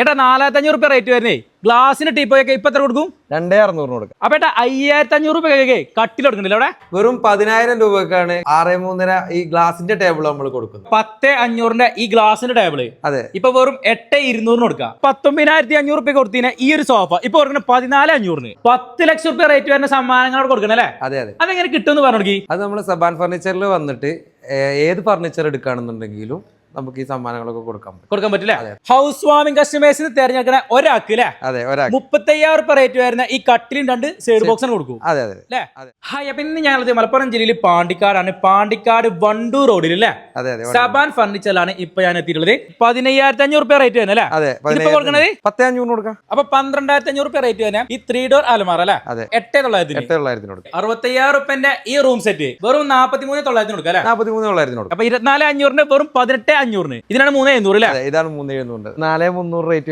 ഏട്ടാ നാലായിരത്തി അഞ്ഞൂറ് രൂപ റേറ്റ് വരുന്നേ ഗ്ലാസിന് ടീപ്പോയൊക്കെ ഇപ്പൊ എത്ര കൊടുക്കും? രണ്ടേ അറുന്നൂറിന് കൊടുക്കും. അപ്പൊ ഏട്ടാ അയ്യായിരത്തി അഞ്ഞൂറ് രൂപയൊക്കെ കട്ടിൽ കൊടുക്കുന്നില്ല അവിടെ? വെറും പതിനായിരം രൂപക്കാണ് ആറ് മൂന്നര ഈ ഗ്ലാസിന്റെ ടേബിൾ നമ്മൾ കൊടുക്കുന്നത്. പത്ത് അഞ്ഞൂറിന്റെ ഈ ഗ്ലാസിന്റെ ടേബിൾ അതെ. ഇപ്പൊ വെറും എട്ട് ഇരുന്നൂറിന് കൊടുക്കാം. പത്തൊമ്പതിനായിരത്തി അഞ്ഞൂറ് രൂപ കൊടുത്തിന് ഈ ഒരു സോഫ ഇപ്പൊ കൊടുക്കുന്നത് പതിനാല് അഞ്ഞൂറിന്. പത്ത് ലക്ഷം രൂപ റേറ്റ് വരുന്ന സമ്മാനങ്ങളോട് കൊടുക്കണം അല്ലേ? അതെ അതെ. അതെങ്ങനെ കിട്ടുമെന്ന് പറഞ്ഞു കൊടുക്കി അത് നമ്മൾ സബാൻ ഫർണിച്ചറിൽ വന്നിട്ട് ഏത് ഫർണിച്ചർ എടുക്കുകയാണെന്നുണ്ടെങ്കിലും നമുക്ക് ഈ സമ്മാനങ്ങളൊക്കെ കൊടുക്കാൻ പറ്റും. കൊടുക്കാൻ പറ്റില്ല? ഹൗസ് വാമിംഗ് കസ്റ്റമേഴ്സിന് തിരഞ്ഞെടുക്കണ ഒരാൾക്ക് അല്ലേ അതെ ഒരാൾ മുപ്പത്തയ്യായിരം റുപ്യ റേറ്റ് വരുന്ന ഈ കട്ടിലും രണ്ട് സൈഡ് ബോക്സിന് കൊടുക്കും. അതെ അതെ അല്ലേ. ഹായ് അപ്പൊ ഇന്ന് ഞങ്ങളത് മലപ്പുറം ജില്ലയിൽ പാണ്ടിക്കാടാണ്. പാണ്ടിക്കാട് വണ്ടൂർ റോഡിൽ അല്ലേ അതെ അതെ സബാൻ ഫർണിച്ചറിലാണ് ഇപ്പൊ ഞാൻ എത്തിയിട്ടുള്ളത്. പതിനയ്യായിരത്തി അഞ്ഞൂറ് റുപ്യ റേറ്റ് വരുന്ന അല്ലേ അതെ ഇപ്പൊ കൊടുക്കണത്? പത്തേ അഞ്ഞൂറ് കൊടുക്കാം. അപ്പൊ പന്ത്രണ്ടായിരത്തി അഞ്ഞൂറ് റുപ്യ റേറ്റ് വരുന്ന ഈ ത്രീ ഡോർ അലമാറ അല്ലേ അതെ. എട്ടേ തൊള്ളായിരത്തി എട്ടേ തൊള്ളായിരത്തിന് കൊടുക്കാം. അറുപത്തയ്യായിരം റുപ്യന്റെ ഈ റൂം സെറ്റ് വെറും നാപ്പത്തിമൂന്ന് തൊള്ളായിരത്തിന് കൊടുക്കാം അല്ലേ നാൽപ്പത്തി മൂന്ന് തൊള്ളായിരത്തിന് കൊടുക്കാം. അപ്പൊ ഇരുപത്തിനാല് അഞ്ഞൂറിന് വെറും പതിനെട്ട് അഞ്ഞൂറിന്. ഇതിനാണ് മൂന്ന് എഴുന്നൂറ് അല്ലേ? ഇതാണ് മൂന്ന് എഴുന്നൂറ് നാല് മുന്നൂറ് റേറ്റ്